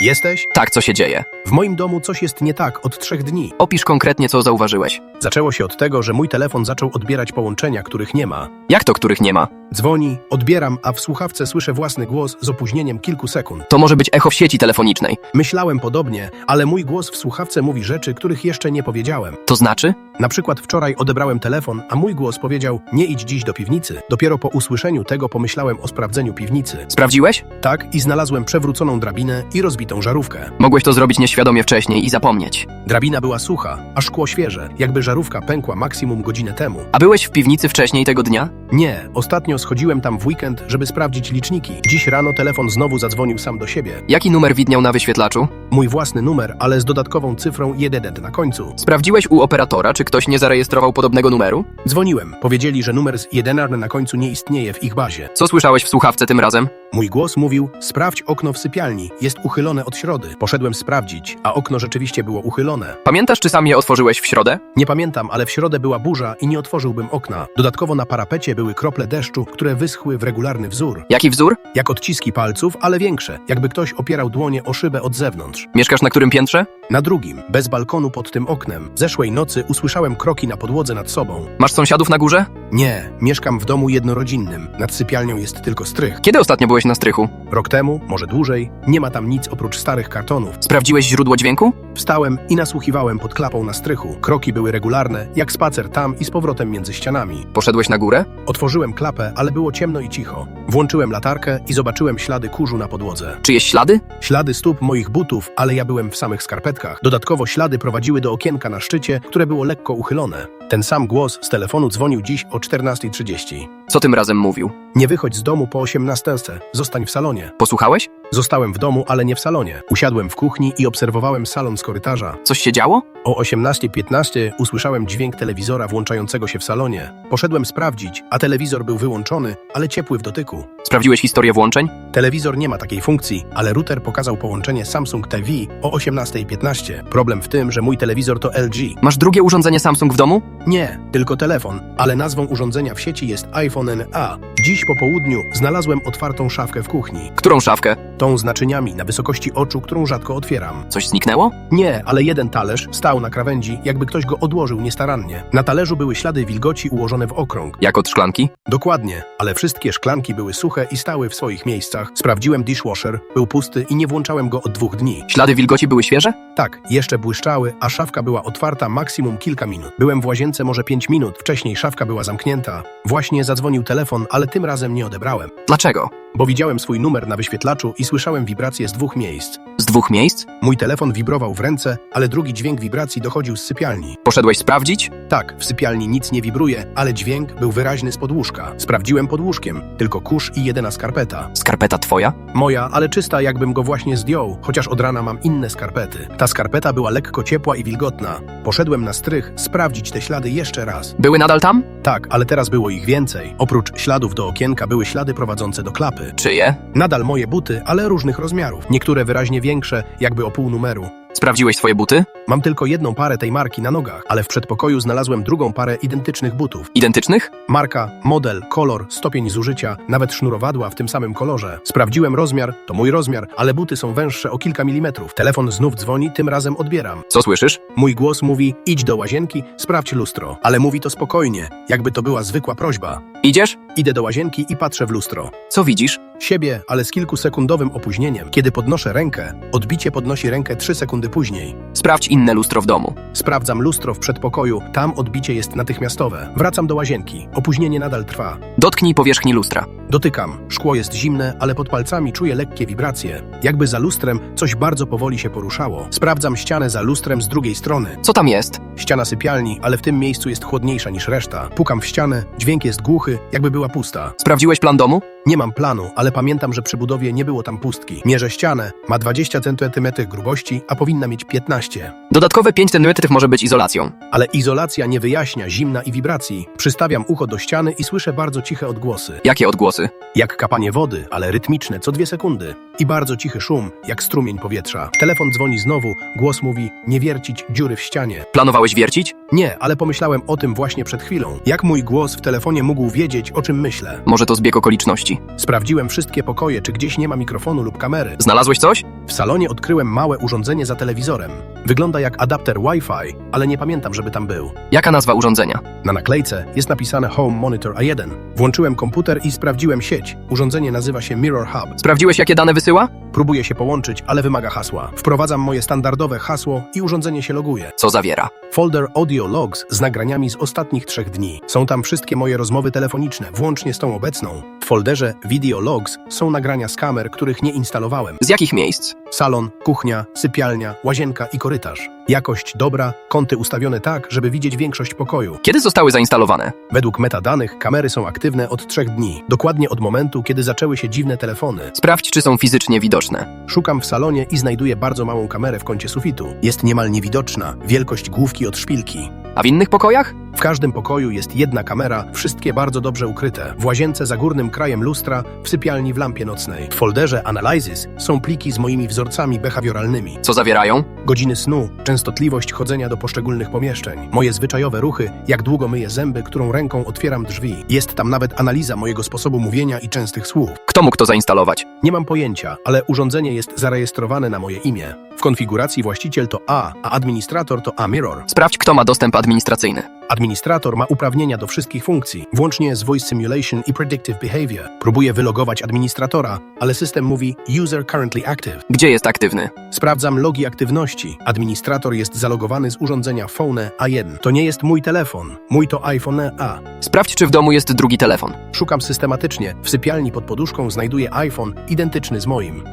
Jesteś? Tak, co się dzieje? W moim domu coś jest nie tak od trzech dni. Opisz konkretnie, co zauważyłeś. Zaczęło się od tego, że mój telefon zaczął odbierać połączenia, których nie ma. Jak to, których nie ma? Dzwoni, odbieram, a w słuchawce słyszę własny głos z opóźnieniem kilku sekund. To może być echo w sieci telefonicznej. Myślałem podobnie, ale mój głos w słuchawce mówi rzeczy, których jeszcze nie powiedziałem. To znaczy? Na przykład wczoraj odebrałem telefon, a mój głos powiedział: Nie idź dziś do piwnicy. Dopiero po usłyszeniu tego pomyślałem o sprawdzeniu piwnicy. Sprawdziłeś? Tak, i znalazłem przewróconą drabinę i rozbitą żarówkę. Mogłeś to zrobić nieświadomie wcześniej i zapomnieć. Drabina była sucha, a szkło świeże, jakby żarówka pękła maksimum godzinę temu. A byłeś w piwnicy wcześniej tego dnia? Nie, ostatnio schodziłem tam w weekend, żeby sprawdzić liczniki. Dziś rano telefon znowu zadzwonił sam do siebie. Jaki numer widniał na wyświetlaczu? Mój własny numer, ale z dodatkową cyfrą 1 na końcu. Sprawdziłeś u operatora, czy ktoś nie zarejestrował podobnego numeru? Dzwoniłem. Powiedzieli, że numer z 1 na końcu nie istnieje w ich bazie. Co słyszałeś w słuchawce tym razem? Mój głos mówił: Sprawdź okno w sypialni, jest uchylone od środy. Poszedłem sprawdzić, a okno rzeczywiście było uchylone. Pamiętasz, czy sam je otworzyłeś w środę? Nie pamiętam, ale w środę była burza i nie otworzyłbym okna. Dodatkowo na parapecie były krople deszczu, które wyschły w regularny wzór. Jaki wzór? Jak odciski palców, ale większe, jakby ktoś opierał dłonie o szybę od zewnątrz. Mieszkasz na którym piętrze? Na drugim, bez balkonu pod tym oknem, zeszłej nocy usłyszałem kroki na podłodze nad sobą. Masz sąsiadów na górze? Nie, mieszkam w domu jednorodzinnym. Nad sypialnią jest tylko strych. Kiedy ostatnio byłeś na strychu? Rok temu, może dłużej, nie ma tam nic oprócz starych kartonów. Sprawdziłeś źródło dźwięku? Wstałem i nasłuchiwałem pod klapą na strychu. Kroki były regularne, jak spacer tam i z powrotem między ścianami. Poszedłeś na górę? Otworzyłem klapę, ale było ciemno i cicho. Włączyłem latarkę i zobaczyłem ślady kurzu na podłodze. Czyjeś ślady? Ślady stóp moich butów, ale ja byłem w samych skarpetkach. Dodatkowo ślady prowadziły do okienka na szczycie, które było lekko uchylone. Ten sam głos z telefonu dzwonił dziś o 14.30. Co tym razem mówił? Nie wychodź z domu po 18.00, zostań w salonie. Posłuchałeś? Zostałem w domu, ale nie w salonie. Usiadłem w kuchni i obserwowałem salon z korytarza. Coś się działo? O 18.15 usłyszałem dźwięk telewizora włączającego się w salonie. Poszedłem sprawdzić, a telewizor był wyłączony, ale ciepły w dotyku. Sprawdziłeś historię włączeń? Telewizor nie ma takiej funkcji, ale router pokazał połączenie Samsung TV o 18.15. Problem w tym, że mój telewizor to LG. Masz drugie urządzenie Samsung w domu? Nie, tylko telefon, ale nazwą urządzenia w sieci jest iPhone NA. Dziś po południu znalazłem otwartą szafkę w kuchni. Którą szafkę? Tą z naczyniami na wysokości oczu, którą rzadko otwieram. Coś zniknęło? Nie, ale jeden talerz stał na krawędzi, jakby ktoś go odłożył niestarannie. Na talerzu były ślady wilgoci ułożone w okrąg. Jak od szklanki? Dokładnie, ale wszystkie szklanki były suche i stały w swoich miejscach. Sprawdziłem dishwasher, był pusty i nie włączałem go od dwóch dni. Ślady wilgoci były świeże? Tak, jeszcze błyszczały, a szafka była otwarta maksimum kilka minut. Byłem w łazience może pięć minut, wcześniej szafka była zamknięta. Właśnie zadzwonił telefon, ale tym razem nie odebrałem. Dlaczego? Bo widziałem swój numer na wyświetlaczu i słyszałem wibracje z dwóch miejsc. Z dwóch miejsc? Mój telefon wibrował w ręce, ale drugi dźwięk wibracji dochodził z sypialni. Poszedłeś sprawdzić? Tak, w sypialni nic nie wibruje, ale dźwięk był wyraźny z podłóżka. Sprawdziłem pod łóżkiem, tylko kurz i jedyna skarpeta. Skarpeta twoja? Moja, ale czysta, jakbym go właśnie zdjął, chociaż od rana mam inne skarpety. Ta skarpeta była lekko ciepła i wilgotna. Poszedłem na strych sprawdzić te ślady jeszcze raz. Były nadal tam? Tak, ale teraz było ich więcej. Oprócz śladów do okienka były ślady prowadzące do klapy. Czyje? Nadal moje buty, ale różnych rozmiarów. Niektóre wyraźnie większe, jakby o pół numeru. Sprawdziłeś swoje buty? Mam tylko jedną parę tej marki na nogach, ale w przedpokoju znalazłem drugą parę identycznych butów. Identycznych? Marka, model, kolor, stopień zużycia, nawet sznurowadła w tym samym kolorze. Sprawdziłem rozmiar, to mój rozmiar, ale buty są węższe o kilka milimetrów. Telefon znów dzwoni, tym razem odbieram. Co słyszysz? Mój głos mówi: idź do łazienki, sprawdź lustro. Ale mówi to spokojnie, jakby to była zwykła prośba. Idziesz? Idę do łazienki i patrzę w lustro. Co widzisz? Siebie, ale z kilkusekundowym opóźnieniem. Kiedy podnoszę rękę, odbicie podnosi rękę 3 sekundy później. Sprawdź inne lustro w domu. Sprawdzam lustro w przedpokoju, tam odbicie jest natychmiastowe. Wracam do łazienki. Opóźnienie nadal trwa. Dotknij powierzchni lustra. Dotykam. Szkło jest zimne, ale pod palcami czuję lekkie wibracje. Jakby za lustrem coś bardzo powoli się poruszało. Sprawdzam ścianę za lustrem z drugiej strony. Co tam jest? Ściana sypialni, ale w tym miejscu jest chłodniejsza niż reszta. Pukam w ścianę, dźwięk jest głuchy, jakby była pusta. Sprawdziłeś plan domu? Nie mam planu, ale pamiętam, że przy budowie nie było tam pustki. Mierzę ścianę, ma 20 cm grubości, a powinna mieć 15. Dodatkowe 5 cm może być izolacją. Ale izolacja nie wyjaśnia zimna i wibracji. Przystawiam ucho do ściany i słyszę bardzo ciche odgłosy. Jakie odgłosy? Jak kapanie wody, ale rytmiczne, co dwie sekundy. I bardzo cichy szum, jak strumień powietrza. Telefon dzwoni znowu, głos mówi, nie wiercić dziury w ścianie. Planowałeś wiercić? Nie, ale pomyślałem o tym właśnie przed chwilą. Jak mój głos w telefonie mógł wiedzieć, o czym czym myślę. Może to zbieg okoliczności. Sprawdziłem wszystkie pokoje, czy gdzieś nie ma mikrofonu lub kamery. Znalazłeś coś? W salonie odkryłem małe urządzenie za telewizorem. Wygląda jak adapter Wi-Fi, ale nie pamiętam, żeby tam był. Jaka nazwa urządzenia? Na naklejce jest napisane Home Monitor A1. Włączyłem komputer i sprawdziłem sieć. Urządzenie nazywa się Mirror Hub. Sprawdziłeś, jakie dane wysyła? Próbuję się połączyć, ale wymaga hasła. Wprowadzam moje standardowe hasło i urządzenie się loguje. Co zawiera? Folder Audio Logs z nagraniami z ostatnich trzech dni. Są tam wszystkie moje rozmowy telefoniczne, włącznie z tą obecną. W folderze Video Logs są nagrania z kamer, których nie instalowałem. Z jakich miejsc? Salon, kuchnia, sypialnia, łazienka i korytarz. Jakość dobra, kąty ustawione tak, żeby widzieć większość pokoju. Kiedy zostały zainstalowane? Według metadanych kamery są aktywne od trzech dni, dokładnie od momentu, kiedy zaczęły się dziwne telefony. Sprawdź, czy są fizycznie widoczne. Szukam w salonie i znajduję bardzo małą kamerę w kącie sufitu. Jest niemal niewidoczna, wielkość główki od szpilki. A w innych pokojach? W każdym pokoju jest jedna kamera, wszystkie bardzo dobrze ukryte. W łazience za górnym krajem lustra, w sypialni w lampie nocnej. W folderze Analysis są pliki z moimi wzorcami behawioralnymi. Co zawierają? Godziny snu, częstotliwość chodzenia do poszczególnych pomieszczeń, moje zwyczajowe ruchy, jak długo myję zęby, którą ręką otwieram drzwi. Jest tam nawet analiza mojego sposobu mówienia i częstych słów. Kto mógł to zainstalować? Nie mam pojęcia, ale urządzenie jest zarejestrowane na moje imię. W konfiguracji właściciel to A, a administrator to A Mirror. Sprawdź, kto ma dostęp administracyjny. Administrator ma uprawnienia do wszystkich funkcji, włącznie z Voice Simulation i Predictive Behavior. Próbuję wylogować administratora, ale system mówi User currently active. Gdzie jest aktywny? Sprawdzam logi aktywności. Administrator jest zalogowany z urządzenia Phone A1. To nie jest mój telefon. Mój to iPhone A. Sprawdź, czy w domu jest drugi telefon. Szukam systematycznie. W sypialni pod poduszką znajduję iPhone identyczny z moim.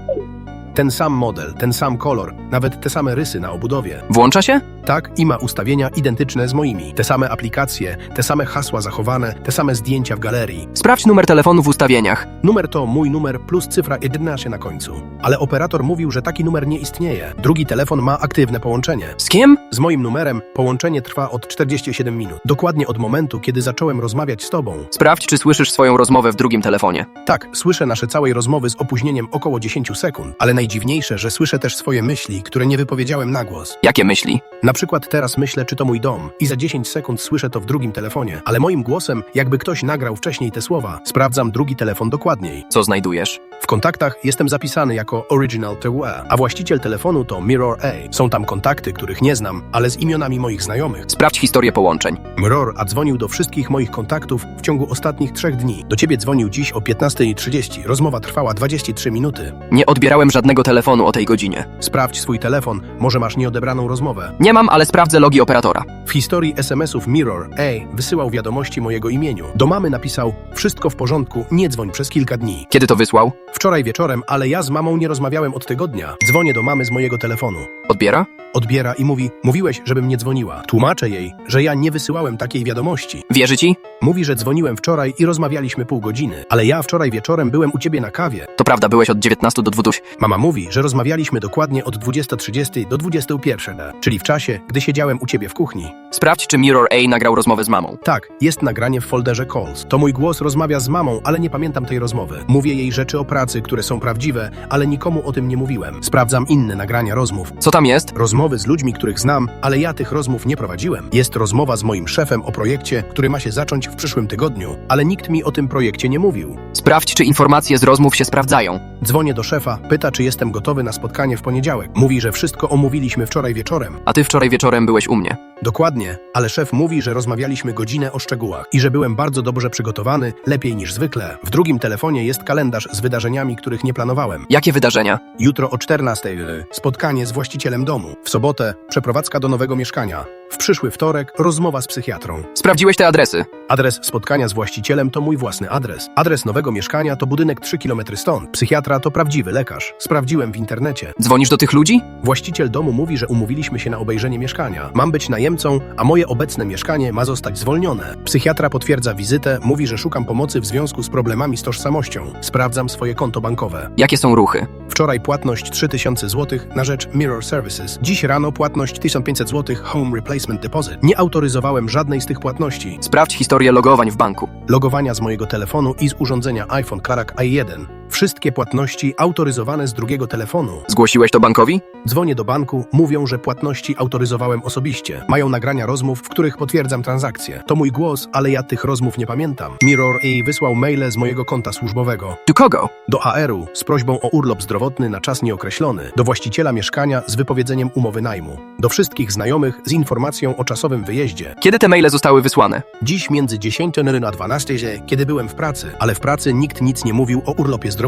Ten sam model, ten sam kolor, nawet te same rysy na obudowie. Włącza się? Tak, i ma ustawienia identyczne z moimi. Te same aplikacje, te same hasła zachowane, te same zdjęcia w galerii. Sprawdź numer telefonu w ustawieniach. Numer to mój numer plus cyfra 11 na końcu. Ale operator mówił, że taki numer nie istnieje. Drugi telefon ma aktywne połączenie. Z kim? Z moim numerem połączenie trwa od 47 minut. Dokładnie od momentu, kiedy zacząłem rozmawiać z tobą. Sprawdź, czy słyszysz swoją rozmowę w drugim telefonie. Tak, słyszę nasze całej rozmowy z opóźnieniem około 10 sekund, ale najdziwniejsze, że słyszę też swoje myśli, które nie wypowiedziałem na głos. Jakie myśli? Na przykład teraz myślę, czy to mój dom i za 10 sekund słyszę to w drugim telefonie, ale moim głosem, jakby ktoś nagrał wcześniej te słowa. Sprawdzam drugi telefon dokładniej. Co znajdujesz? W kontaktach jestem zapisany jako Original TWE, a właściciel telefonu to Mirror A. Są tam kontakty, których nie znam, ale z imionami moich znajomych. Sprawdź historię połączeń. Mirror a dzwonił do wszystkich moich kontaktów w ciągu ostatnich trzech dni. Do ciebie dzwonił dziś o 15.30. Rozmowa trwała 23 minuty. Nie odbierałem żadnego telefonu o tej godzinie. Sprawdź swój telefon, może masz nieodebraną rozmowę. Nie mam, ale sprawdzę logi operatora. W historii SMS-ów Mirror A wysyłał wiadomości mojego imieniu. Do mamy napisał: Wszystko w porządku, nie dzwoń przez kilka dni. Kiedy to wysłał? Wczoraj wieczorem, ale ja z mamą nie rozmawiałem od tygodnia. Dzwonię do mamy z mojego telefonu. Odbiera? Odbiera i mówi: Mówiłeś, żebym nie dzwoniła. Tłumaczę jej, że ja nie wysyłałem takiej wiadomości. Wierzy ci? Mówi, że dzwoniłem wczoraj i rozmawialiśmy pół godziny, ale ja wczoraj wieczorem byłem u ciebie na kawie. To prawda, byłeś od 19 do 20. Mama mówi, że rozmawialiśmy dokładnie od 20.30 do 21, czyli w czasie, gdy siedziałem u ciebie w kuchni. Sprawdź, czy Mirror A nagrał rozmowę z mamą. Tak, jest nagranie w folderze Calls. To mój głos rozmawia z mamą, ale nie pamiętam tej rozmowy. Mówię jej rzeczy o pracy, które są prawdziwe, ale nikomu o tym nie mówiłem. Sprawdzam inne nagrania rozmów. Co tam jest? Rozmowy z ludźmi, których znam, ale ja tych rozmów nie prowadziłem. Jest rozmowa z moim szefem o projekcie, który ma się zacząć w przyszłym tygodniu, ale nikt mi o tym projekcie nie mówił. Sprawdź, czy informacje z rozmów się sprawdzają. Dzwonię do szefa, pyta, czy jestem gotowy na spotkanie w poniedziałek. Mówi, że wszystko omówiliśmy wczoraj wieczorem. A ty wczoraj wieczorem byłeś u mnie. Dokładnie, ale szef mówi, że rozmawialiśmy godzinę o szczegółach i że byłem bardzo dobrze przygotowany, lepiej niż zwykle. W drugim telefonie jest kalendarz z wydarzeniami, których nie planowałem. Jakie wydarzenia? Jutro o 14 y, spotkanie z właścicielem domu. W sobotę przeprowadzka do nowego mieszkania. W przyszły wtorek rozmowa z psychiatrą. Sprawdziłeś te adresy. Adres spotkania z właścicielem to mój własny adres. Adres nowego mieszkania to budynek 3 km stąd. Psychiatra to prawdziwy lekarz. Sprawdziłem w internecie. Dzwonisz do tych ludzi? Właściciel domu mówi, że umówiliśmy się na obejrzenie mieszkania. Mam być najemcą, a moje obecne mieszkanie ma zostać zwolnione. Psychiatra potwierdza wizytę, mówi, że szukam pomocy w związku z problemami z tożsamością. Sprawdzam swoje konto bankowe. Jakie są ruchy? Wczoraj płatność 3000 zł na rzecz Mirror Services. Dziś rano płatność 1500 zł Home Replacement Deposit. Nie autoryzowałem żadnej z tych płatności. Sprawdź historię logowań w banku. Logowania z mojego telefonu i z urządzenia iPhone Karak i1. Wszystkie płatności autoryzowane z drugiego telefonu. Zgłosiłeś to bankowi? Dzwonię do banku, mówią, że płatności autoryzowałem osobiście. Mają nagrania rozmów, w których potwierdzam transakcje. To mój głos, ale ja tych rozmów nie pamiętam. Mirror A wysłał maile z mojego konta służbowego. Do kogo? Do AR-u z prośbą o urlop zdrowotny na czas nieokreślony. Do właściciela mieszkania z wypowiedzeniem umowy najmu. Do wszystkich znajomych z informacją o czasowym wyjeździe. Kiedy te maile zostały wysłane? Dziś między 10 na 12, kiedy byłem w pracy, ale w pracy nikt nic nie mówił o urlopie zdrowotnym.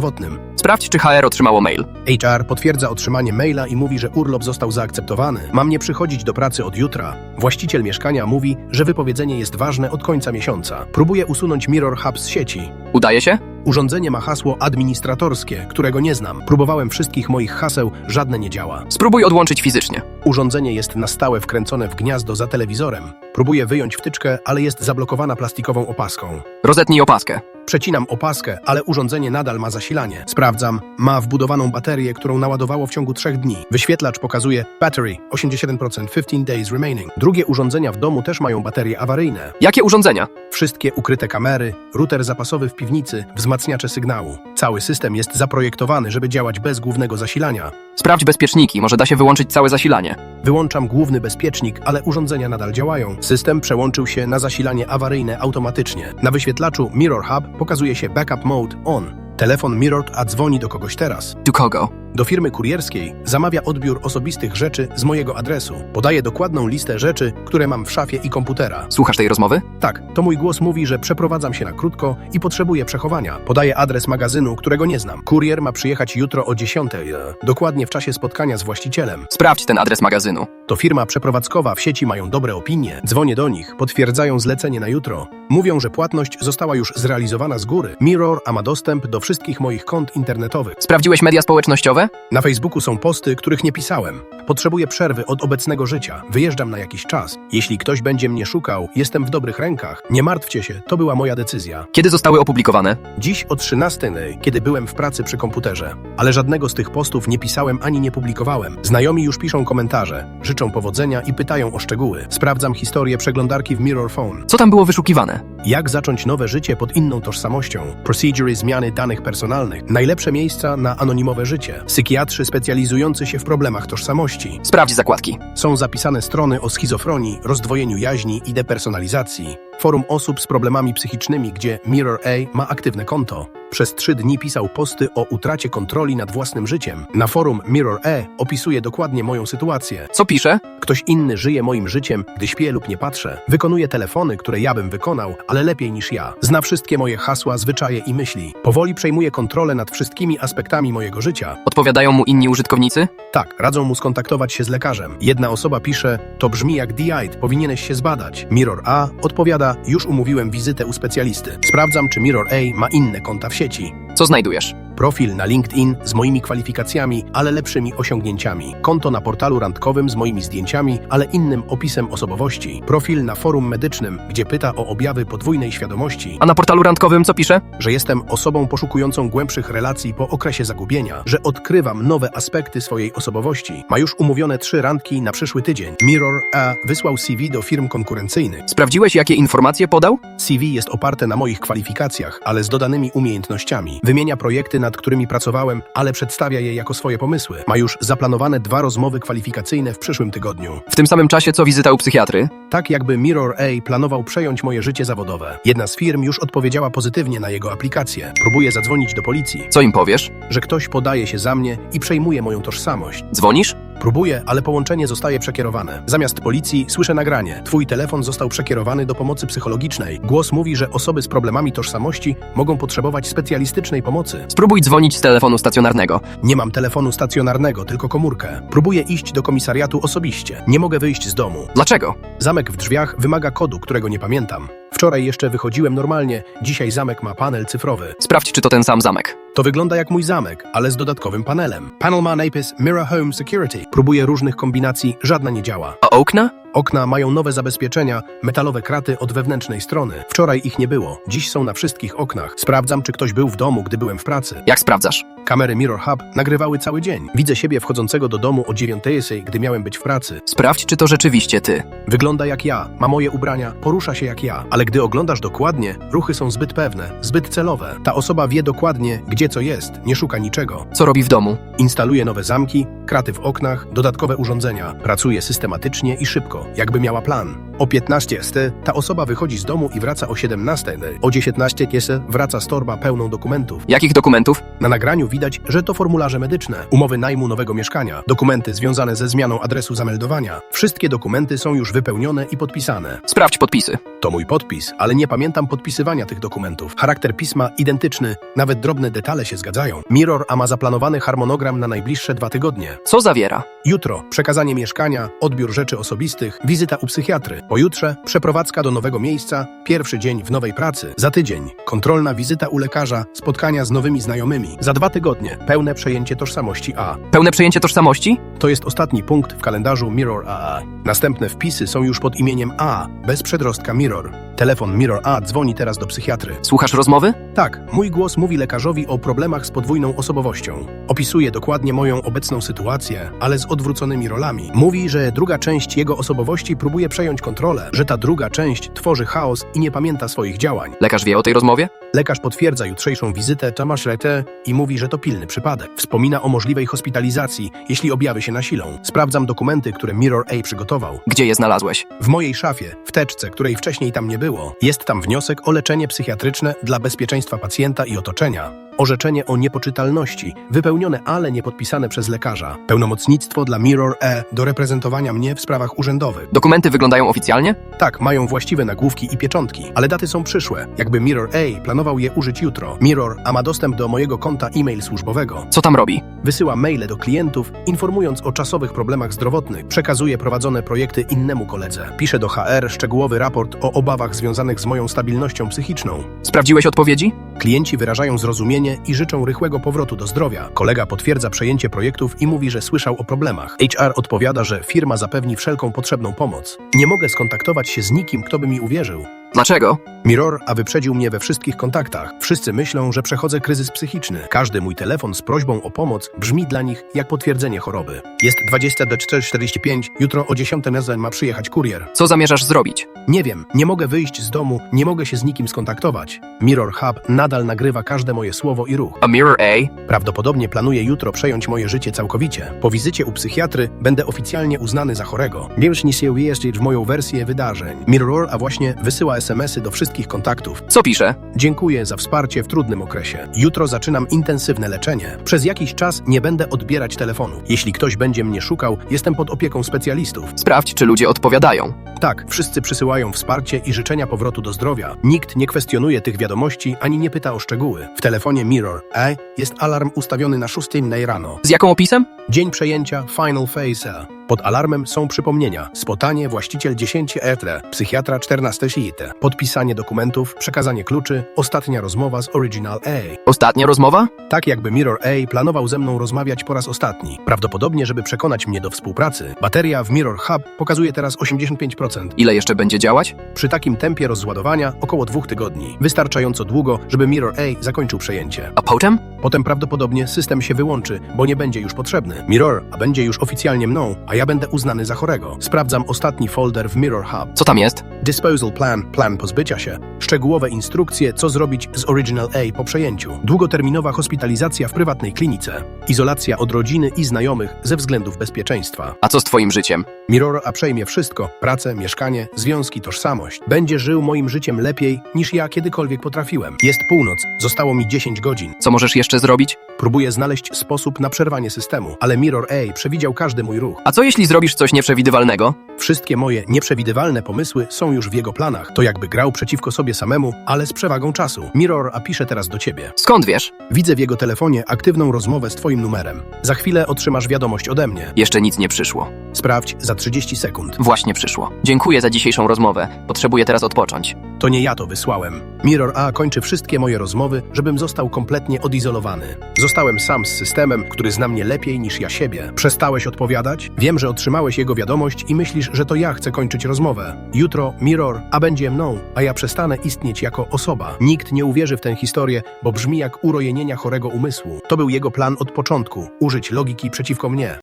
Sprawdź, czy HR otrzymało mail. HR potwierdza otrzymanie maila i mówi, że urlop został zaakceptowany. Mam nie przychodzić do pracy od jutra. Właściciel mieszkania mówi, że wypowiedzenie jest ważne od końca miesiąca. Próbuje usunąć Mirror Hub z sieci. Udaje się? Urządzenie ma hasło administratorskie, którego nie znam. Próbowałem wszystkich moich haseł, żadne nie działa. Spróbuj odłączyć fizycznie. Urządzenie jest na stałe wkręcone w gniazdo za telewizorem. Próbuję wyjąć wtyczkę, ale jest zablokowana plastikową opaską. Rozetnij opaskę. Przecinam opaskę, ale urządzenie nadal ma zasilanie. Sprawdzam, ma wbudowaną baterię, którą naładowało w ciągu trzech dni. Wyświetlacz pokazuje battery 87% 15 days remaining. Drugie urządzenia w domu też mają baterie awaryjne. Jakie urządzenia? Wszystkie ukryte kamery, router zapasowy w piwnicy, wzmacniacze sygnału. Cały system jest zaprojektowany, żeby działać bez głównego zasilania. Sprawdź bezpieczniki, może da się wyłączyć całe zasilanie. Wyłączam główny bezpiecznik, ale urządzenia nadal działają. System przełączył się na zasilanie awaryjne automatycznie. Na wyświetlaczu Mirror Hub pokazuje się Backup Mode On. Telefon Mirrored a dzwoni do kogoś teraz. Do kogo? Do firmy kurierskiej zamawia odbiór osobistych rzeczy z mojego adresu. Podaje dokładną listę rzeczy, które mam w szafie i komputera. Słuchasz tej rozmowy? Tak, to mój głos mówi, że przeprowadzam się na krótko i potrzebuję przechowania. Podaję adres magazynu, którego nie znam. Kurier ma przyjechać jutro o 10, e, dokładnie w czasie spotkania z właścicielem. Sprawdź ten adres magazynu. To firma przeprowadzkowa w sieci mają dobre opinie. Dzwonię do nich, potwierdzają zlecenie na jutro. Mówią, że płatność została już zrealizowana z góry. Mirror a ma dostęp do wszystkich moich kont internetowych. Sprawdziłeś media społecznościowe? Na Facebooku są posty, których nie pisałem. Potrzebuję przerwy od obecnego życia. Wyjeżdżam na jakiś czas. Jeśli ktoś będzie mnie szukał, jestem w dobrych rękach. Nie martwcie się, to była moja decyzja. Kiedy zostały opublikowane? Dziś o 13, kiedy byłem w pracy przy komputerze. Ale żadnego z tych postów nie pisałem ani nie publikowałem. Znajomi już piszą komentarze, życzą powodzenia i pytają o szczegóły. Sprawdzam historię przeglądarki w Mirror Phone. Co tam było wyszukiwane? Jak zacząć nowe życie pod inną tożsamością? Procedury zmiany danych personalnych. Najlepsze miejsca na anonimowe życie. Psychiatrzy specjalizujący się w problemach tożsamości. Sprawdź zakładki. Są zapisane strony o schizofrenii, rozdwojeniu jaźni i depersonalizacji. Forum osób z problemami psychicznymi, gdzie Mirror A ma aktywne konto. Przez trzy dni pisał posty o utracie kontroli nad własnym życiem. Na forum Mirror A opisuje dokładnie moją sytuację. Co pisze? Ktoś inny żyje moim życiem, gdy śpię lub nie patrzę. Wykonuje telefony, które ja bym wykonał, ale lepiej niż ja. Zna wszystkie moje hasła, zwyczaje i myśli. Powoli przejmuje kontrolę nad wszystkimi aspektami mojego życia. Odpowiadają mu inni użytkownicy? Tak, radzą mu skontaktować się z lekarzem. Jedna osoba pisze, to brzmi jak DID, powinieneś się zbadać. Mirror A odpowiada, już umówiłem wizytę u specjalisty. Sprawdzam, czy Mirror A ma inne konta w sieci. Co znajdujesz? Profil na LinkedIn z moimi kwalifikacjami, ale lepszymi osiągnięciami. Konto na portalu randkowym z moimi zdjęciami, ale innym opisem osobowości. Profil na forum medycznym, gdzie pyta o objawy podwójnej świadomości, A na portalu randkowym co pisze? że jestem osobą poszukującą głębszych relacji po okresie zagubienia, że odkrywam nowe aspekty swojej osobowości. Ma już umówione trzy randki na przyszły tydzień. Mirror A wysłał CV do firm konkurencyjnych. Sprawdziłeś, jakie informacje podał? CV jest oparte na moich kwalifikacjach, ale z dodanymi umiejętnościami. Wymienia projekty, nad którymi pracowałem, ale przedstawia je jako swoje pomysły. Ma już zaplanowane dwa rozmowy kwalifikacyjne w przyszłym tygodniu. W tym samym czasie co wizyta u psychiatry? Tak jakby Mirror A planował przejąć moje życie zawodowe. Jedna z firm już odpowiedziała pozytywnie na jego aplikację. Próbuję zadzwonić do policji, Co im powiesz? że ktoś podaje się za mnie i przejmuje moją tożsamość. Dzwonisz? Próbuję, ale połączenie zostaje przekierowane. Zamiast policji słyszę nagranie. Twój telefon został przekierowany do pomocy psychologicznej. Głos mówi, że osoby z problemami tożsamości mogą potrzebować specjalistycznej pomocy. Spróbuj dzwonić z telefonu stacjonarnego. Nie mam telefonu stacjonarnego, tylko komórkę. Próbuję iść do komisariatu osobiście. Nie mogę wyjść z domu. Dlaczego? Zamek w drzwiach wymaga kodu, którego nie pamiętam. Wczoraj jeszcze wychodziłem normalnie, dzisiaj zamek ma panel cyfrowy. Sprawdź, czy to ten sam zamek. To wygląda jak mój zamek, ale z dodatkowym panelem. Panel ma napis Mirror Home Security. Próbuję różnych kombinacji, żadna nie działa. A okna? Okna mają nowe zabezpieczenia, metalowe kraty od wewnętrznej strony. Wczoraj ich nie było, dziś są na wszystkich oknach. Sprawdzam, czy ktoś był w domu, gdy byłem w pracy. Jak sprawdzasz? Kamery Mirror Hub nagrywały cały dzień. Widzę siebie wchodzącego do domu o 9, gdy miałem być w pracy. Sprawdź, czy to rzeczywiście ty. Wygląda jak ja, ma moje ubrania, porusza się jak ja, ale gdy oglądasz dokładnie, ruchy są zbyt pewne, zbyt celowe. Ta osoba wie dokładnie, gdzie Wie co jest, nie szuka niczego. Co robi w domu? Instaluje nowe zamki, kraty w oknach, dodatkowe urządzenia. Pracuje systematycznie i szybko, jakby miała plan. O 15 st ta osoba wychodzi z domu i wraca o 17. O 19 kiese wraca z torba pełną dokumentów. Jakich dokumentów? Na nagraniu widać, że to formularze medyczne, umowy najmu nowego mieszkania, dokumenty związane ze zmianą adresu zameldowania. Wszystkie dokumenty są już wypełnione i podpisane. Sprawdź podpisy. To mój podpis, ale nie pamiętam podpisywania tych dokumentów. Charakter pisma identyczny, nawet drobne detale się zgadzają. Mirror a ma zaplanowany harmonogram na najbliższe dwa tygodnie. Co zawiera? Jutro przekazanie mieszkania, odbiór rzeczy osobistych, wizyta u psychiatry. Pojutrze przeprowadzka do nowego miejsca, pierwszy dzień w nowej pracy. Za tydzień kontrolna wizyta u lekarza, spotkania z nowymi znajomymi. Za dwa tygodnie pełne przejęcie tożsamości A. Pełne przejęcie tożsamości? To jest ostatni punkt w kalendarzu Mirror AA. Następne wpisy są już pod imieniem A, bez przedrostka Mirror. Telefon Mirror A dzwoni teraz do psychiatry. Słuchasz rozmowy? Tak, mój głos mówi lekarzowi o problemach z podwójną osobowością. Opisuje dokładnie moją obecną sytuację, ale z odwróconymi rolami. Mówi, że druga część jego osobowości próbuje przejąć kontrolę, że ta druga część tworzy chaos i nie pamięta swoich działań. Lekarz wie o tej rozmowie? Lekarz potwierdza jutrzejszą wizytę Tomasz Rete i mówi, że to pilny przypadek. Wspomina o możliwej hospitalizacji, jeśli objawy się nasilą. Sprawdzam dokumenty, które Mirror A przygotował. Gdzie je znalazłeś? W mojej szafie, w teczce, której wcześniej tam nie było, jest tam wniosek o leczenie psychiatryczne dla bezpieczeństwa pacjenta i otoczenia. Orzeczenie o niepoczytalności, wypełnione, ale nie podpisane przez lekarza. Pełnomocnictwo dla Mirror E do reprezentowania mnie w sprawach urzędowych. Dokumenty wyglądają oficjalnie? Tak, mają właściwe nagłówki i pieczątki, ale daty są przyszłe, jakby Mirror A planował je użyć jutro. Mirror A ma dostęp do mojego konta e-mail służbowego. Co tam robi? Wysyła maile do klientów, informując o czasowych problemach zdrowotnych. Przekazuje prowadzone projekty innemu koledze. Pisze do HR szczegółowy raport o obawach związanych z moją stabilnością psychiczną. Sprawdziłeś odpowiedzi? Klienci wyrażają zrozumienie i życzą rychłego powrotu do zdrowia. Kolega potwierdza przejęcie projektów i mówi, że słyszał o problemach. HR odpowiada, że firma zapewni wszelką potrzebną pomoc. Nie mogę skontaktować się z nikim, kto by mi uwierzył. Dlaczego? Mirror, a wyprzedził mnie we wszystkich kontaktach. Wszyscy myślą, że przechodzę kryzys psychiczny. Każdy mój telefon z prośbą o pomoc brzmi dla nich jak potwierdzenie choroby. Jest 20 do 4.45, jutro o 10 razem ma przyjechać kurier. Co zamierzasz zrobić? Nie wiem, nie mogę wyjść z domu, nie mogę się z nikim skontaktować. Mirror Hub nadal nagrywa każde moje słowo i ruch. A Mirror A? Prawdopodobnie planuje jutro przejąć moje życie całkowicie. Po wizycie u psychiatry będę oficjalnie uznany za chorego. Bierznie się ujeździć w moją wersję wydarzeń. Mirror, a właśnie wysyła SMS-y do wszystkich kontaktów. Co pisze? Dziękuję za wsparcie w trudnym okresie. Jutro zaczynam intensywne leczenie. Przez jakiś czas nie będę odbierać telefonu. Jeśli ktoś będzie mnie szukał, jestem pod opieką specjalistów. Sprawdź, czy ludzie odpowiadają. Tak, wszyscy przysyłają wsparcie i życzenia powrotu do zdrowia. Nikt nie kwestionuje tych wiadomości ani nie pyta o szczegóły. W telefonie Mirror A jest alarm ustawiony na 6 rano. Z jaką opisem? Dzień przejęcia Final Phase. Pod alarmem są przypomnienia. Spotanie właściciel 10 etre, psychiatra 14 siite. Podpisanie dokumentów, przekazanie kluczy, ostatnia rozmowa z Original A. Ostatnia rozmowa? Tak jakby Mirror A planował ze mną rozmawiać po raz ostatni. Prawdopodobnie, żeby przekonać mnie do współpracy. Bateria w Mirror Hub pokazuje teraz 85%. Ile jeszcze będzie działać? Przy takim tempie rozładowania około dwóch tygodni. Wystarczająco długo, żeby Mirror A zakończył przejęcie. A potem? Potem prawdopodobnie system się wyłączy, bo nie będzie już potrzebny. Mirror, a będzie już oficjalnie mną, a ja będę uznany za chorego. Sprawdzam ostatni folder w Mirror Hub. Co tam jest? Disposal Plan, plan pozbycia się. Szczegółowe instrukcje, co zrobić z Original A po przejęciu. Długoterminowa hospitalizacja w prywatnej klinice. Izolacja od rodziny i znajomych ze względów bezpieczeństwa. A co z twoim życiem? Mirror A przejmie wszystko: pracę, mieszkanie, związki, tożsamość. Będzie żył moim życiem lepiej niż ja kiedykolwiek potrafiłem. Jest północ, zostało mi 10 godzin. Co możesz jeszcze zrobić? Próbuję znaleźć sposób na przerwanie systemu, ale Mirror A przewidział każdy mój ruch. A co jeśli zrobisz coś nieprzewidywalnego? Wszystkie moje nieprzewidywalne pomysły są już w jego planach. To jakby grał przeciwko sobie samemu, ale z przewagą czasu. Mirror A pisze teraz do ciebie. Skąd wiesz? Widzę w jego telefonie aktywną rozmowę z twoim numerem. Za chwilę otrzymasz wiadomość ode mnie. Jeszcze nic nie przyszło. Sprawdź za 30 sekund. Właśnie przyszło. Dziękuję za dzisiejszą rozmowę. Potrzebuję teraz odpocząć. To nie ja to wysłałem. Mirror A kończy wszystkie moje rozmowy, żebym został kompletnie odizolowany. Zostałem sam z systemem, który zna mnie lepiej niż ja siebie. Przestałeś odpowiadać? Wiem, że otrzymałeś jego wiadomość i myślisz, że to ja chcę kończyć rozmowę. Jutro Mirror A będzie mną, a ja przestanę istnieć jako osoba. Nikt nie uwierzy w tę historię, bo brzmi jak urojenienia chorego umysłu. To był jego plan od początku użyć logiki przeciwko mnie.